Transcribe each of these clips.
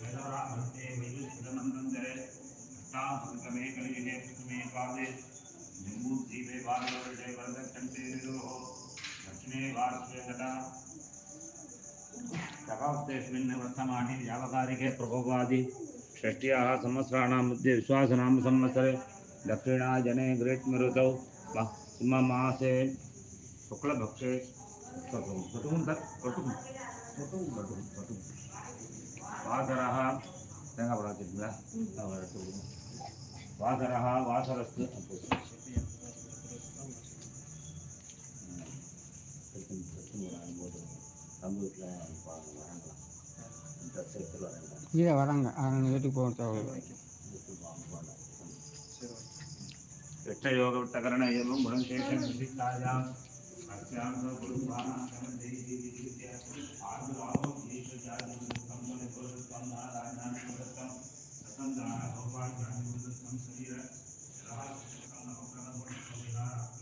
सहस्रामस्ते विदुषितमन्वन्तरे अष्टामङ्कमे कलियुगे प्रथमे पादे जम्बूद्वीपे बालवर्षे वरदक्षन्ते विदुः, दक्षिणे विश्वासनाम संवत्सरे दक्षिणाजने ग्रेट्मरुतौ सिंहमासे शुक्लभक्षे कटुं कटुं कटुं कटुं कटुं कटुं वासरः தேங்காய் பழம் வச்சுருங்களா வாசரः வாசரஸ்து நம்ம வீட்டில் வராங்களாம் ட்ரெஸ் எடுத்துட்டு வராங்க கீழே வராங்க அவங்க வீட்டுக்கு போக தேவை यक्षयोग विट्टकरण एवं गुणशेषं विशिष्टायाम् अस्यां गुरुभानां पुरुषोत्तम नारायण पुरुषोत्तम रतन नारायण भगवान ज्ञानी पुरुषोत्तम शरीर राज नवकरण पुरुषोत्तम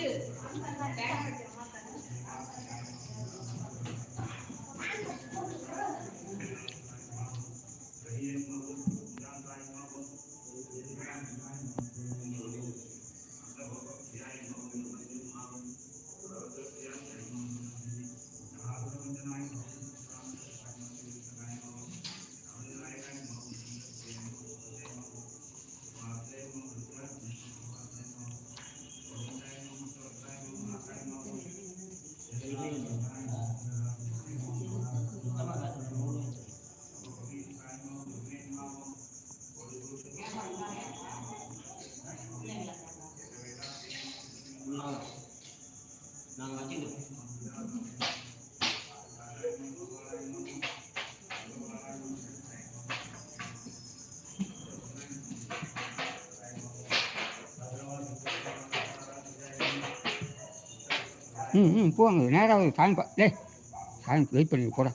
பத்து ம் ம் போங்க நேராக சாமி பா டேய் சாமி வெயிட் பண்ணி போடா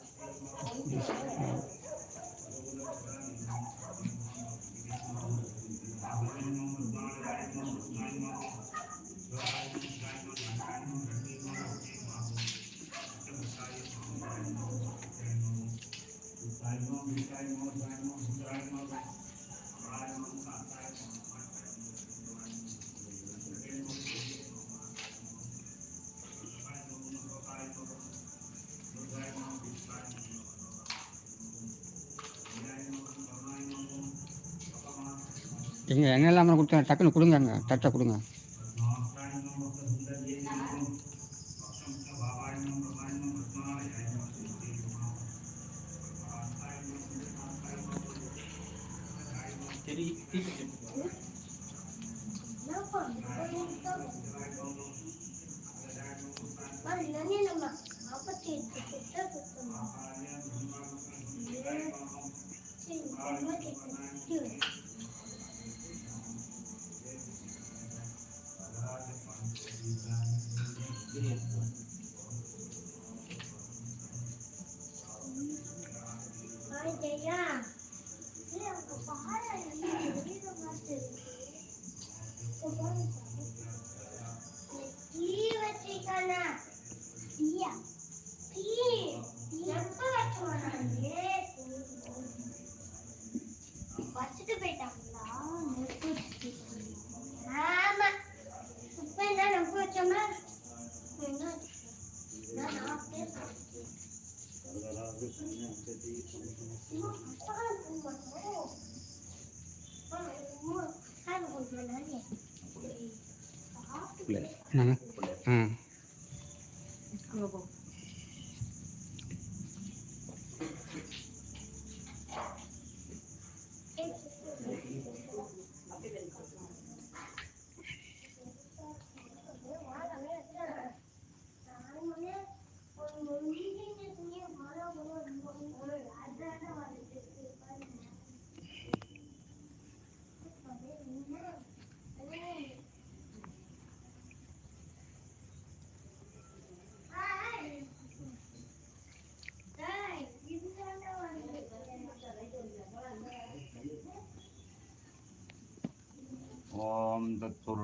எங்கே எண்ணெய் இல்லாமல் கொடுத்தா டக்குன்னு கொடுங்க அங்கே தட்டை கொடுங்க. 来点呀 Ano? Hmm. Ano ba?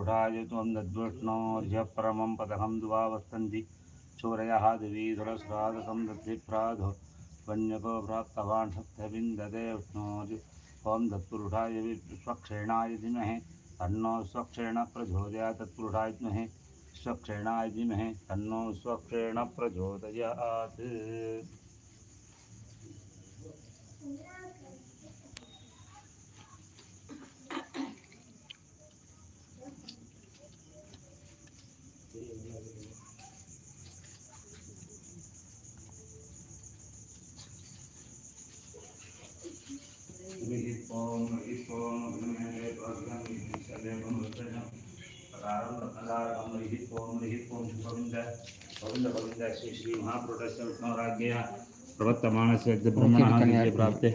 तत्पुरुषाय त्वं तद्विष्णोर्य परमं पदकं द्वावस्तन्ति चोरयः दिवीधुरस्रादकं दद्धिप्राधो वन्यको प्राप्तवान् सप्तविन्दते विष्णोर्य ॐ तत्पुरुषाय विश्वक्षेणाय धीमहि। तन्नो स्वक्षेण प्रचोदयात् तत्पुरुषाय विद्महे स्वक्षेणाय धीमहि। तन्नो स्वक्षेण प्रचोदयात्। ओम इपोम नमः भगवं विष्णुदेवं वत्सजं पदारं पदारं रिहिपोम रिहिपोम गोविन्द गोविन्द गोविन्द श्री श्री महाप्रोटेश्वर विष्णुराज्ञ प्रवर्तमानस्य ब्रह्मणः नित्य प्राप्ते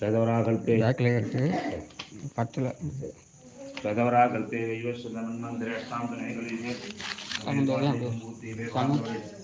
सदवराकल्पे पट्टल सदवराकल्पे युवसुन्दरं मन्दिरे अष्टां दिनैकलिजे अनुदोदं मूर्ति वेदान्त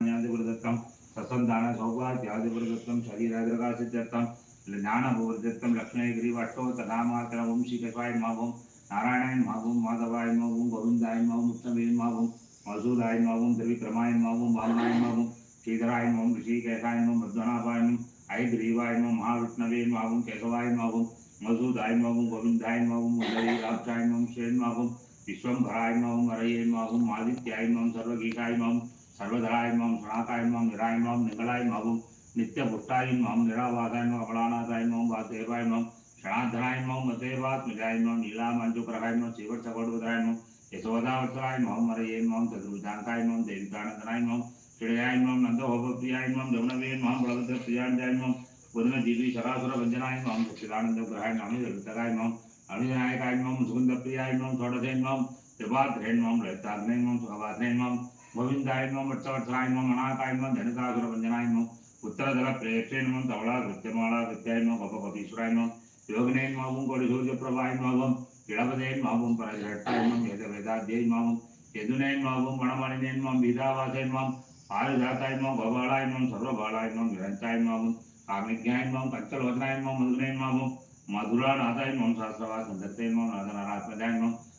ज्ञानादिपुरदत्तं सत्सन्धान सौभाग्यादिपुरदत्तं शरीरादिरकासिद्धत्तं ज्ञानभुवदत्तं लक्ष्मणगिरिवट्टो तदामात्र ओं श्रीकषाय मावं नारायणाय मावं माधवाय मावं गोविन्दाय मावं उत्तमेन मावं मधुसूदाय मावं त्रिविक्रमाय मावं वामनाय मावं श्रीधराय मावं ऋषिकेशाय मावं मध्वनाभाय मावं ऐग्रीवाय मावं महाविष्णवे मावं केशवाय मावं मधुसूदाय मावं गोविन्दाय मावं मुदरीराक्षाय मावं श्रेन् मावं विश्वम्भराय हरये मावं आदित्याय मावं सर्वगीताय मावं സർവധരായ്മം ഗുണാകായ്മം നിറായ്മം നിങ്ങളായ്മാവും നിത്യപുഷ്ടായ്മം നിറാവാതായ്മം അപളാനാഥായ്മം വാസുദേവായ്മം ക്ഷണാധരായ്മം മതേവാത്മജായ്മം നീലാമഞ്ജുഗ്രഹായ്മം ശിവചകോടുപതായ്മം യശോദാവത്സരായ്മം മറിയേമം ചതുർവിധാനകായ്മം ദേവികാനന്ദനായ്മം ചിടയായ്മം നന്ദഹോപപ്രിയായ്മം രമണവേന്മം പ്രളഭദ്രപ്രിയാഞ്ജായ്മം പുനഃജീവി ശരാസുര വഞ്ചനായ്മം സുക്ഷിതാനന്ദഗ്രഹായ്മം അമിതകായ്മം അമിതനായകായ്മം സുഗന്ധപ്രിയായ്മം ഷോഡശൈന്മം ത്രിപാത്രേന്മം ലളിതാഗ്നൈമം സുഖവാസൈന്മം கோவிந்தாயமம் உற்சவத்ராயமம் அநாதாயமம் தனுதாசுர வஞ்சனாயமம் உத்தரதல பிரேஷேனமம் தவளா கிருத்தியமாளா கிருத்தியாயமம் பப பபீஸ்வராயமம் யோகினேன்மாவும் கோடி சூரிய பிரபாயமாவும் இளவதேன்மாவும் பரஜட்டாயமம் வேத வேதாத்தியமாவும் எதுனேன்மாவும் மணமணினேன்மாம் பீதாவாசேன்மாம் ஆறு ஜாத்தாயமாம் கோபாலாயமாம் சர்வபாலாயமாம் நிரஞ்சாயமாவும் காமிக்யாயமாவும் கச்சல் வதனாயமாம் மதுரேன்மாவும் மதுரா நாதாயமாம் சாஸ்திரவா சந்தத்தேன்மாம் நாதநாராத்மஜாயமாம்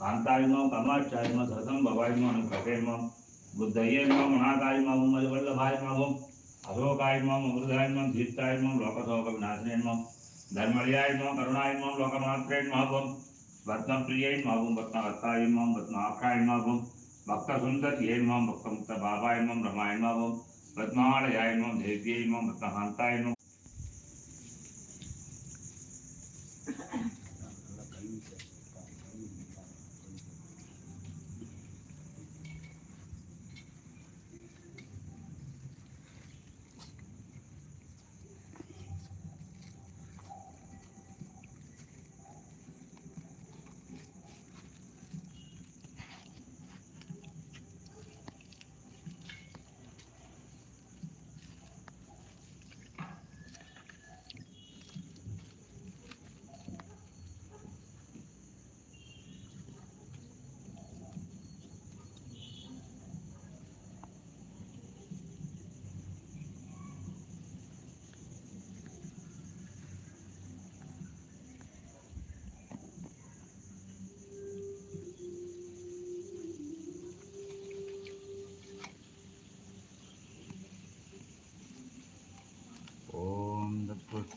कांतायमो कमाचायमो धृतम भवायमो अनुप्रभेमो बुद्धयेमो महाकायमो मधुवल्लभायमो अशोकायमो अमृतायमो धीर्तायमो लोकशोक विनाशनेमो धर्मयायमो करुणायमो लोकमात्रेन्मो रत्न प्रियमो रत्नकर्तायमो रत्नाक्षायमो भक्त सुंदर येमो भक्त मुक्त बाबायमो रमायमो पद्मालयायमो देव्यमो रत्नहांतायमो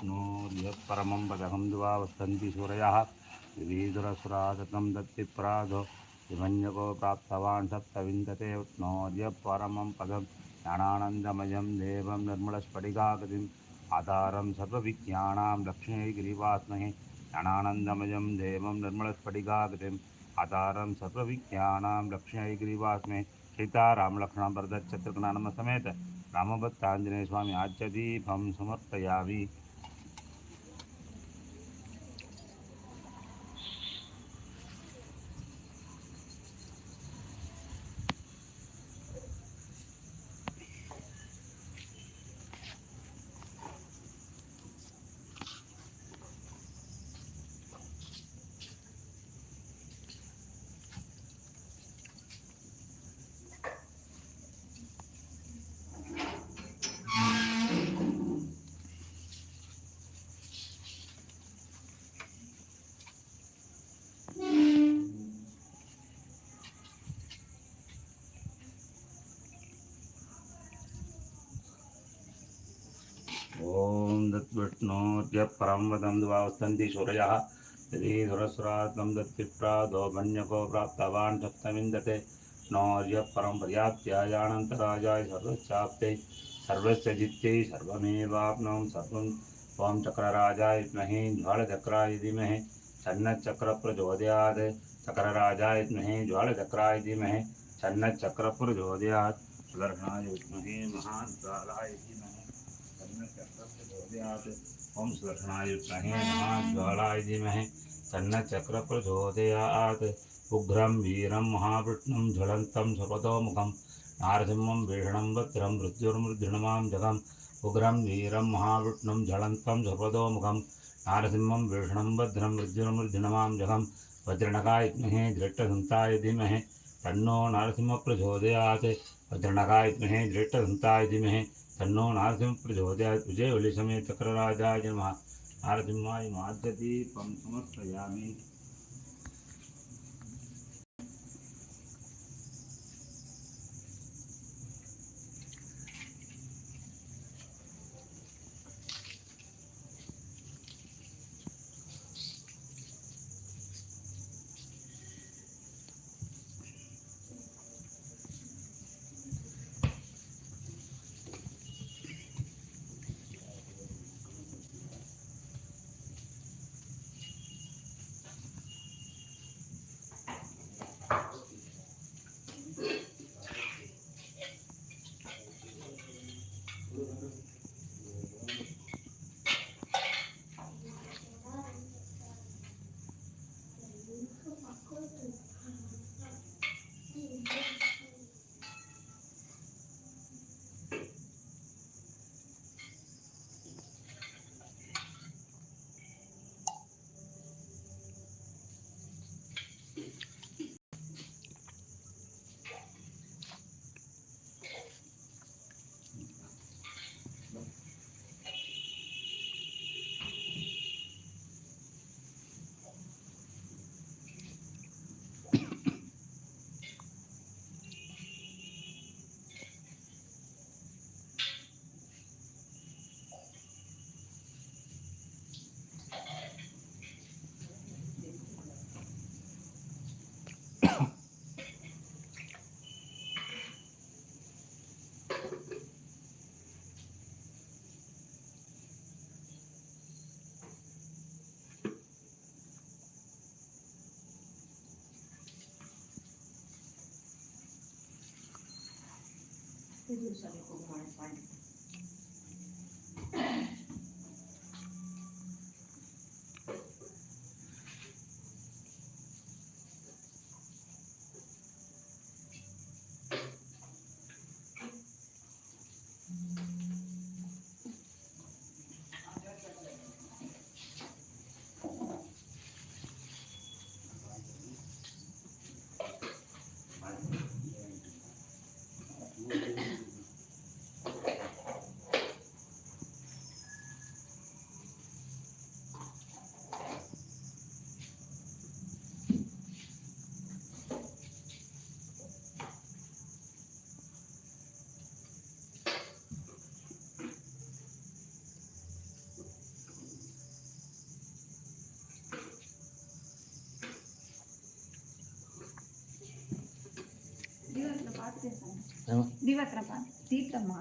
दत्कृष्णोर्यः परमं पदकं द्वा वसन्ति सूरयः विधुरसुराततं दत्तिप्राधो विमन्यको प्राप्तवान् सप्तविन्दते उत्नोर्यः परमं पदं ज्ञानानन्दमयं देवं निर्मलस्फटिकाकृतिम् आधारं सर्वविज्ञानां लक्ष्मीगिरिवात्महे ज्ञानानन्दमयं देवं निर्मलस्फटिकाकृतिम् आधारं सर्वविज्ञानां लक्ष्मीगिरिवास्मे सीतारामलक्ष्मणं वरदच्छत्रुघ्नानम समेत रामभक्ताञ्जनेय स्वामी आज्यदीपं समर्पयामि ॐ दत्विष्णोर्य परं वदं द्वावस्तन्ति सूरयः। यदि सुरसुरात्मं दत्तिप्रादो मन्यको प्राप्तवान् सप्तमिन्दते। नौर्य परं पर्याप्त्यायानन्तराजाय सर्वस्याप्ते सर्वस्य जित्यै सर्वमेवाप्नों सर्वं त्वं चक्रराजाय विद्महे ज्वालचक्राय धीमहि। छन्नच्चक्रप्रचोदयात्। चक्रराजाय विद्महे ज्वालचक्राय धीमहि। छन्नच्चक्रप्रचोदयात्। सुदर्शनाय विद्महे महाज्वालाय धीमहि। होमस्वर्णाय प्रहे नमः ज्वालाय धीमहे तन्न चक्र प्रचोदयात् उग्रं वीरं महावृष्णं ज्वलन्तं सपदोमुखं नारसिंहं भीषणं वज्रं मृत्युर्मृदृणमां जगम् उग्रं वीरं महावृष्णं ज्वलन्तं सपदोमुखं नारसिंहं भीषणं वज्रं मृत्युर्मृदृणमां जगं वज्रणकायत्महे दृष्टसन्ताय धीमहे तन्नो नारसिंहप्रचोदयात् वज्रणकायत्महे धीमहे तन्नो नारसिंहप्रचोदयात् विजयवलिसमेतकरराजाय नमः नारसिंहाय माद्यति त्वं समर्पयामि। He was a more fun. दिवक्रम दीतमा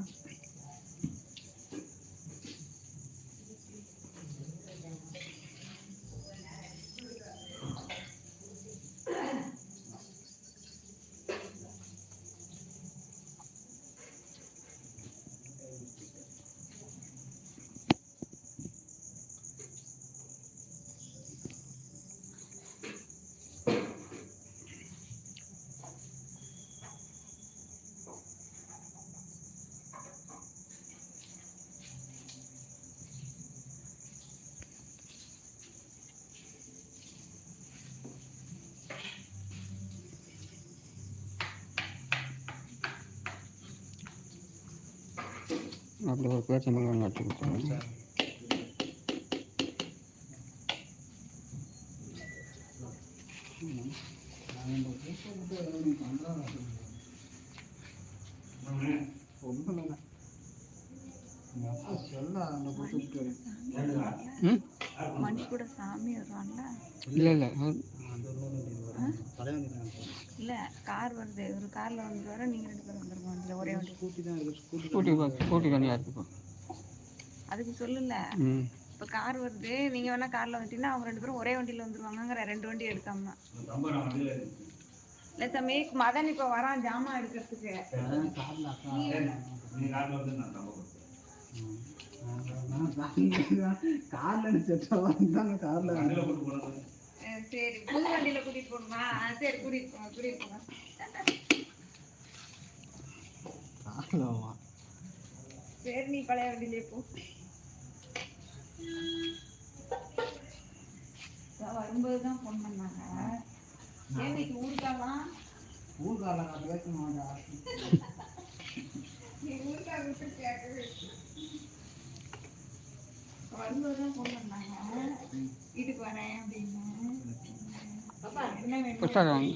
அப்படி ஒரு பேச்சம்பழம் நட்டு ம்? மணி கூட சாமி வருவான்ல. இல்லை இல்லை. இல்லை கார் வருது ஒரு காரில் வந்து வர நீங்கள் ரெண்டு பேரும் வந்துருவாங்க ஒரே வண்டி ஸ்கூட்டி பஸ் ஸ்கூட்டி தனியாக இருக்குப்பா அதுக்கு சொல்லல இப்போ கார் வருது நீங்கள் வேணா காரில் வந்துட்டீங்கன்னா அவங்க ரெண்டு பேரும் ஒரே வண்டியில் வந்துருவாங்கங்கிற ரெண்டு வண்டி எடுக்காம இல்லை சாமி மதன் இப்போ வரான் ஜாமான் எடுக்கிறதுக்கு காரில் செட்டா வந்தாங்க காரில் சரி. புது வண்டியில கூட்டிட்டு போகணுமா? சரி கூட்டிட்டு போங்க கூட்டிட்டு போங்க. சரி நீ பழைய வண்டியிலே போ. இதோ வரும்போது தான் ஃபோன் பண்ணாங்க ஏன்னைக்கு ஊருக்காலாம் ஊர்காரில் நான் பேச மாட்டேன் நீ ஊருக்கா விட்டு கேட்கவே வரும்போது தான் ஃபோன் பண்ணாங்க வீட்டுக்கு வரேன் அப்படின்னு. புஸ்தகம்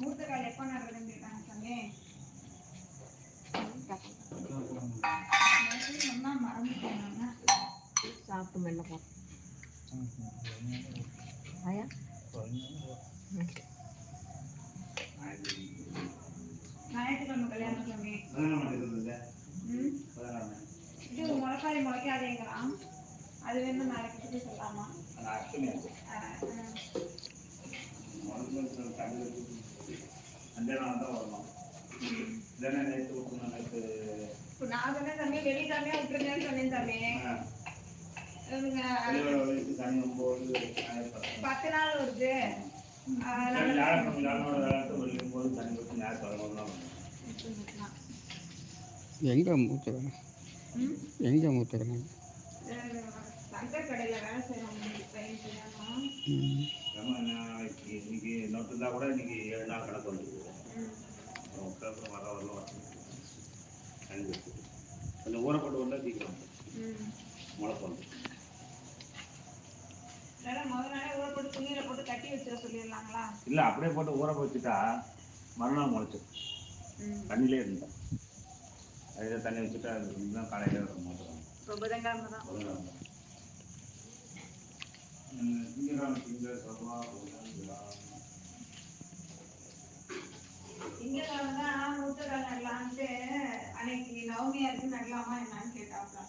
மூத்த சாப்பிட்டு மெல்ல போ. ஆயா? ஞாயிற்றுக்கிழமை கல்யாணம் சாமி இது முளைப்பாரி முளைக்காதேங்கிறான் அது வேணும் நாளைக்கு இப்போ நான் சொன்னேன் சாமி வெளியே சாமியா விட்டுருங்கன்னு சொன்னேன் ஒம்பது பத்து நாள் வருது. எங்கே மூத்துக்கிறேன் ம். எங்கே இன்னைக்கு இன்னைக்கு நோட்டு இருந்தால் கூட இன்னைக்கு ஏழு நாள் கணக்கு அப்படியே போட்டு ஊற வச்சுட்டா மறுநாள் முளைச்சிடும் ம். தண்ணியிலே இருந்தா அதில் தண்ணி வச்சுட்டா அது காலையில் இப்போ புதன்கிழமை தான்? திங்கக்கிழமை திங்கள் செவ்வாய் தான் நடலான்ட்டு அன்னைக்கு நவமியா இருக்கு நடலாமா என்னன்னு கேட்டாப்ல.